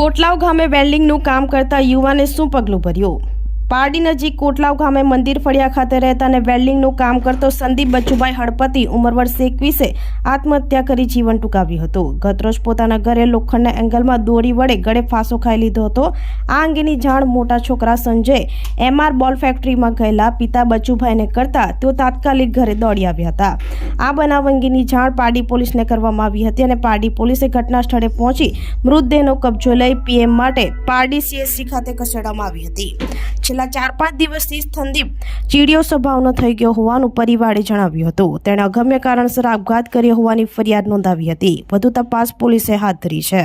કોટલાવ ગામે વેલ્ડિંગનું કામ કરતા યુવાને શું પગલું ભર્યું? પારડી નજીક કોટલાવ ગામે મંદિર ફળિયા ખાતે રહેતા અને વેલ્ડિંગનું કામ કરતો સંદીપ બચુભાઈ હળપતિ ઉંમર વર્ષ એકવીસે આત્મહત્યા કરી જીવન ટૂંકાવ્યું હતું. ગતરોજ પોતાના ઘરે લોખંડના એંગલમાં દોરી વડે ગળે ફાંસો ખાઈ લીધો હતો. આ અંગેની જાણ મોટા છોકરા સંજય એમઆર બોલ ફેક્ટરીમાં ગયેલા પિતા બચુભાઈને કરતા તેઓ તાત્કાલિક ઘરે દોડી આવ્યા હતા. આ બનાવ અંગેની જાણ પારડી પોલીસને કરવામાં આવી હતી અને પારડી પોલીસે ઘટના સ્થળે પહોંચી મૃતદેહનો કબજો લઈ પીએમ માટે પારડી સીએસસી ખાતે ખસેડવામાં આવી હતી. છેલ્લા ચાર પાંચ દિવસથી સંદીપ ચીડિયો સ્વભાવનો થઈ ગયો હોવાનું પરિવારે જણાવ્યું હતું. તેણે અગમ્ય કારણસર આપઘાત કર્યો હોવાની ફરિયાદ નોંધાવી હતી. વધુ તપાસ પોલીસે હાથ ધરી છે.